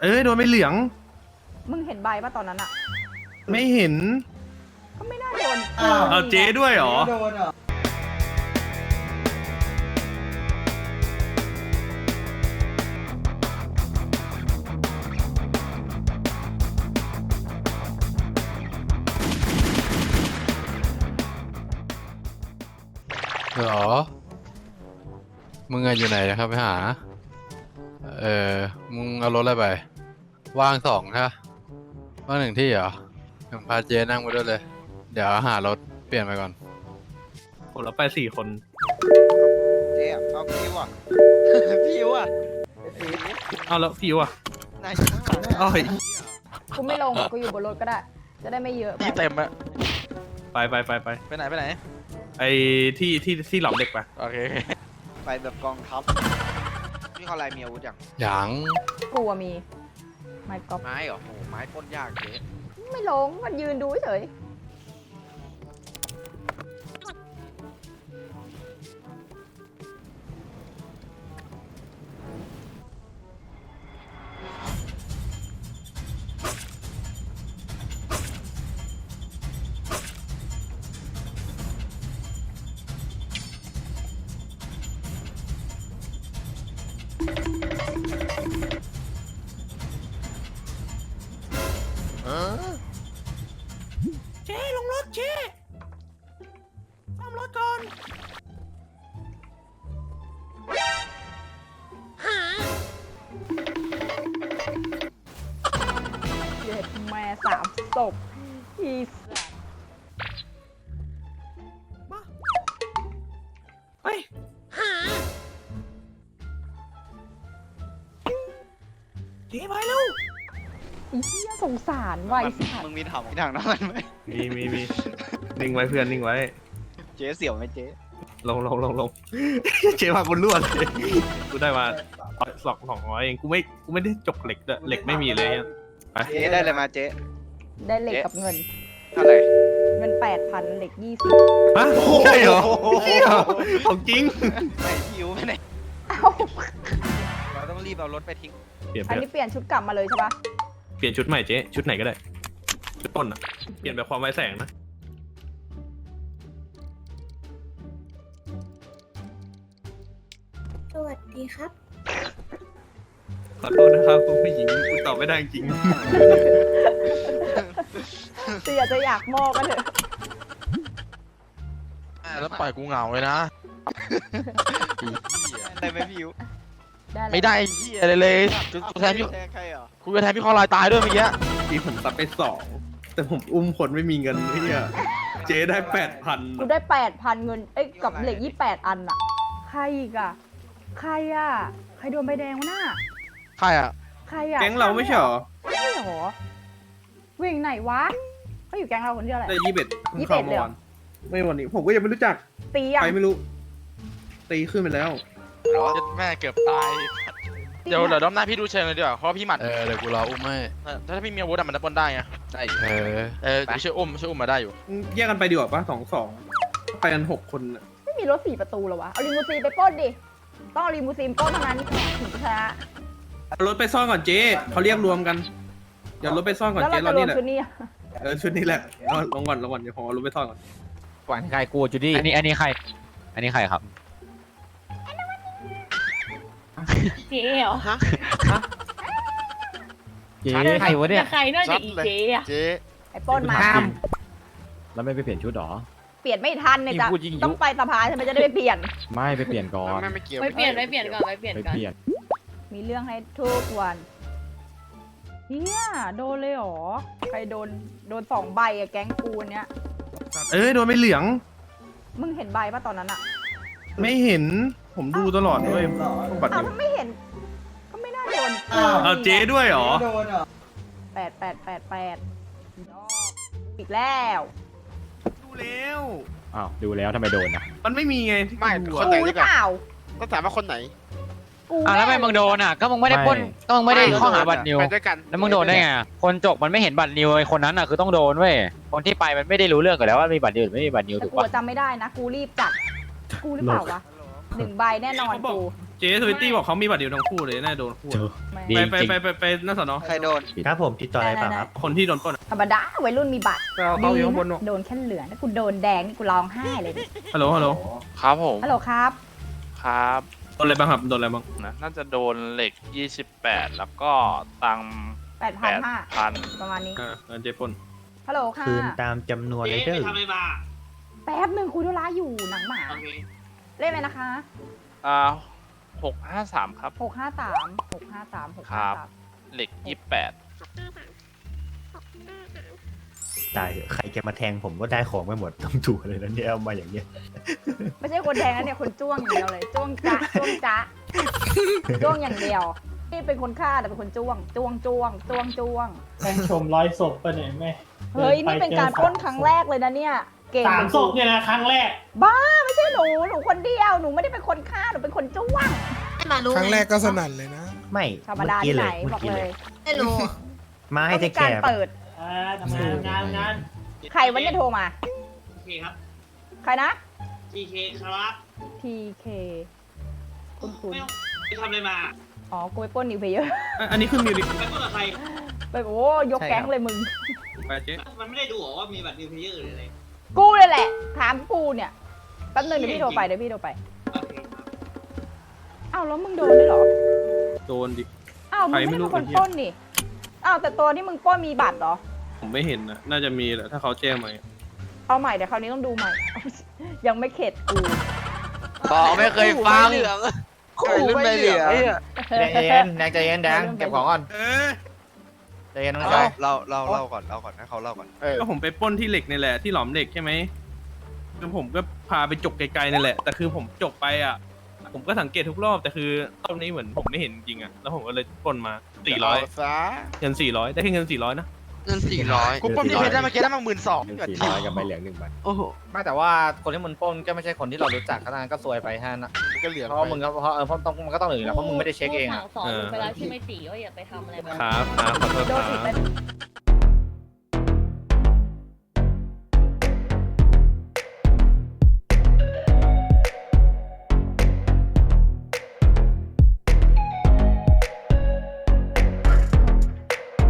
เอ้ยโดนไม่เหลือง มึงเห็นใบป่ะตอนนั้นอะ ไม่เห็น ก็ไม่น่าโดนอ้าว เอาเจ๊ด้วยเหรอ โดนเหรอเหรอ มึงอะอยู่ไหนนะครับไปหา เออ มึงเอารถอะไรไป ว่างสองใช่ปะว่างหนึ่งที่เหรอเดี๋ยวพาเจนั่งไปด้วยเลย เดี๋ยวหารถเปลี่ยนไปก่อน ผมเราไปสี่คน เจ๊อะเอาพี่ว่ะ พี่ว่ะเอาแล้วพี่วะนายข้างหลังเอ้ยกูไม่ลงกูอยู่บนรถก็ได้ จะได้ไม่เยอะไปพี่เต็มอะไปไปไปไปไปไหนไปไหน ไอ้ที่ที่ที่หลอมเด็กไป โอเค ไปแบบกองทัพ พี่เขาอะไรมีอาวุธอย่างหยังกูอะมี ไม่ก็ไม้เหรอโอ้โหไม้ปล้นยากเจ๊ไม่ลงมันยืนดูเฉย เจ๊ลงรถเจ๊ซ่อมรถก่อน เย็ดแม่สามศพอีสัตว์เฮ้ย เจ๊ไปเร็วอีเหี้ยสงสารว่ะไอ้สัตมึว์งมีถังมีถังน้ำมันไหมมีมีมีนิ่งไว้เพื่อนนิ่งไว้ เจ๊เสี่ยวไหมเจ๊ลงลงลงลงเจ๊พาคนรวดเลยกูได้มาสองสองร้อยเองกูไม่กูไม่ได้จกเหล็กด้วยเหล็กไม่มีเลยอะไปเจ๊ได้เลยมาเจ๊ได้เหล็กกับเงิน เท่าไหร่เงินแปดพันเหล็กยี่สิบฮะใช่เหรอเชี่ยของจริงไม่พี่ยูไปไหนเอ้าเรา ต้องรีบเอารถไปทิ้ง เปลี่ยนอันไปนี้เปลี่ยนชุดกลับมาเลยใช่ปะเปลี่ยนชุดใหม่เจ๊ชุดไหนก็ได้ชุดต้นอะเปลี่ยนแบบความไว้แสงนะสวัสดีครับ ขอโทษนะครับคุณผู้หญิงกูตอบไม่ได้จริงเสียจะอยากมอกกันเถอะแล้วปล่อยกูเหงาเลยนะ ได้ไหมพี่ยู ได้แล้วไม่ได้ไอ้เหี้ยเลยเลยกูกูแทนพี่แทนใครเหรอกูจะแทนพี่คอลายตายด้วยเมื่อกี้พี่ผมตัดไปสองแต่ผมอุ้มคนไม่มีเงินพี่อะเจ๊ได้แปดพันกูได้แปดพันเงิน เอ้ย กับเหล็กยี่แปดอันอะใครอีกอะใครอะใครโดนใบแดงวะน่ะใครอะใครอะแก๊งเราไม่ใช่เหรอไม่ใช่เหรอวิ่งไหนวะเขาอยู่แก๊งเราคนเดียวแหละ ได้ยี่สิบเอ็ดยี่สิบเอ็ดเลยเหรอ ไม่วันนี้ผมก็ยังไม่รู้จักตียังใครไม่รู้ ตีขึ้นไปแล้ว เจ็ดแม่เกือบตาย เดี๋ยวเดี๋ยวรอบหน้าพี่ดูเชิงเลยดีกว่าเพราะว่าพี่หมัดเออเดี๋ยวกูรออุ้มให้เออถ้าพี่มีอาวุธอะมันจะปล้นได้ไงได้เออ เออเดี๋ยวช่วยอุ้มช่วยอุ้มมาได้อยู่แยกกันไปดีกว่าปะสองสองไปกันหกคนน่ะไม่มีรถสี่ประตูเหรอวะ เอาลิมูซีนไปปล้นดิ ต้องเอาลิมูซีนปล้นเท่านั้นถึงจะชนะเอารถไปซ่อนก่อนเจ๊เขาเรียกรวมกัน เดี๋ยวรถไปซ่อนก่อนแล้วเจ๊เราเราจะรวนี่มแหละชุดนี้อะเออชุดนี้แหละเอาลงก่อนลงก่อนเดี๋ยวผมเอารถไปซ่อนก่อนหวานใครกลัวจูดี้อันนี้อันนี้ใคร อันนี้ใครครับ เจ๊เหรอเจ๊ใครวะเนี่ย ใครน่าจะอีเจ๊อะเจ๊ไอ้ปล้นมาแล้วไม่ไปเปลี่ยนชุดหรอ เปลี่ยนไม่ทันเนี่ยยิ่งจ้ะพูดยิ่งยุ ต้องไปสภาใช่ไหมจะได้ไปเปลี่ยน ไม่ไปเปลี่ยนก่อนไม่ไม่เกี่ยวไปเปลี่ยนไปเปลี่ยนก่อนไปเปลี่ยนไปก่อน เปลี่ยนมีเรื่องให้ทุกวันเฮียโดนเลยเหรอใครโดนโดนสองใบอะแก๊งกูเนี้ยเอ้ยโดนไม่เหลือง มึงเห็นใบป่ะตอนนั้นอะไม่เห็น ผมดูตลอดด้วยพวกบัตรอ้าวเนี่ยถ้าไม่เห็น ก็ไม่น่าโดนอ้าว เอาเจ๊ด้วยเหรอ โดนเหรอแปดแปดแปดแปดอีกแล้ว ดูแล้ว อ้าว ดูแล้วทำไมโดนอะมันไม่มีไงที่ไม่ดูคนอะไหนกูหดีรือกเปว่าล่าก็ถามว่าคนไหนกูอะแล้วทำไมมึงโดนอะ ก็มึงไม่ได้ปล้นก็มึงไม่ได้ข้อหาบัตรนิว ไปด้วยกันแล้วมึงโดนได้ไงคนจกมันไม่เห็นบัตรนิวไอ้คนนั้นอะคือต้องโดนเว้ยคนที่ไปมันไม่ได้รู้เรื่องกันแล้วว่ามีบัตรนิวหรือไม่มีบัตรนิวแต่ถูกกูปะจำไม่ได้นะ กูรีบจัด กูหรือเปล่าวะ หนึ่งใบแน่นอนกูเจ๊ทวิตตี้บอกเขามีบัตรเดียวทั้งคู่เลยน่าโดนคู่ไม่ดี ไปไปไปไปไปหน้าสอนอใครโดน ครับผมติดต่ออะไรเปล่าครับ คนที่โดนปล้นอะธรรมดาวัยรุ่นมีบัตรไปเอาเขาอยู่ข้างบนดีเนอะโดนแค่เหลืองถ้ากูโดนแดงนี่กูร้องไห้เลยดิฮัลโหลฮัลโหลครับผม ฮัลโหลครับ ครับ โดนอะไรบ้างครับโดนอะไรบ้างนะ น่าจะโดนเหล็ก 28 แล้วก็ตังค์แปดพันห้า8,000ประมาณนี้ อ่างั้นเจ๊ปล้นฮัลโหลค่ะคืนตามจำนวนเลยเด้อแป๊บหนึ่งคุยธุระอยู่หนังหมาเล่นไหมนะคะ อ่า653ครับ หกห้าสามหกห้าสามหกครัห้าบ สามเหล็กตายเถอะใครจะมาแทงผมก็ได้ของไปหมดต้องถูกเลยนะเนี่ยเอามาอย่างเนี้ยไม่ใช่คนแทงนะเนี่ยคนจ้วงอย่างเดียวเลย จ้วงจ๊ะจ้วงจ๊ะจ้วงอย่างเดียวนี่เป็นคนฆ่าแต่เป็นคนจ้วง จ้วงจ้วงจ้วงจ้วง แม่งชมร้อยศพไปะเนี่ยแม่เฮ้ยนี่เป็นการปล้นครั้งแรกเลยนะเนี่ย เก่งสามศพเนี่ยนะครั้งแรก บ้าไม่ใช่หนูหนูคนเดียวหนูไม่ได้เป็นคนฆ่าหนูเป็นคนจ้วงครั้งแรกก็สนั่นเลยนะ ไม่ธรรมเมื่อดากี้ที่เลไหนยเมื่บออกกี้เลเลยยไม่รู้มาให้ต้องเจ๊มีแขการกเปิด อ่าทำงานงานงานใครวันนี้โทรมา โอเคครับ ใครนะ TK ครับ TK คุณคุณไม่ต้องไปทำอะไรมาอ๋อ กูไปปล้นนิวเพเยอร์ อะอันนี้คือมิวนิไปพูดกับใครไปโอ้ยกแก๊งเลยมึง ไปเจ๊มันไม่ได้ดูหรอว่ามีบัตรนิวเพเยอร์หรืออะไร กูเลยแหละ ถามกูเนี่ยแป๊บนึงเดี๋ยวพี่โทรไปเดี๋ยวพี่โทรไปโอเคครับอ้าวแล้วมึงโดนด้วยเหรอโดนดิ อ้าวมึงใครไม่ไม่ได้รู้เป็นคนไอ้เหี้ยปล้นนี่อ้าวแต่ตัวที่มึงปล้นมีบัตรเหรอ ผมไม่เห็นนะน่าจะมีแหละถ้าเขาแจ้งมาเอาใหม่เดี๋ยวคราวนี้ต้องดูใหม่ ยังไม่เข็ดกู บอกไม่เคยฟังไก่รุ่นใบเหลืองแดงใจเย็นแดงใจเย็นแดงเก็บของก่อนใจ เย็นน้องชายเราเราเล่าก่อนเล่าก่อนให้เขาเล่าก่อน เออ ก็ผมไปปล้นที่เหล็กนี่แหละที่หลอมเหล็กใช่ไหมแล้วผมก็พาไปจกไกลๆนี่แหละ แต่คือผมจกไปอะ ผมก็สังเกตทุกรอบแต่คือรอบนี้เหมือนผมไม่เห็นจริงอะแล้วผมก็เลยปล้นมาสี่ร้อยเาซะเงินสี่ร้อยได้แค่เงินสี่ร้อยนะ เงินสี่ร้อยกูปล้นพี่เพชรได้เมื่อกี้ได้มาหมื่นสองสี่ร้อยกับใบเหลืองหนึ่งใบโอ้โหไม่แต่ว่าคนที่มึงปล้นก็ไม่ใช่คนที่เรารู้จักขนาดนั้นก็ซวยไปฮะนะมันก็เหลืองเพราะว่ามึงก็เพราะเออเพราะต้องมันก็ต้องเหลืออยู่แล้วเพราะมึงไม่ได้เช็คเองสั่อะงสอนหนูไปแล้วใช่ไหมตีว่าอย่าไปทำอะไรแบบนั้นครับครับขอโทษโดคนอีกรัไหมบ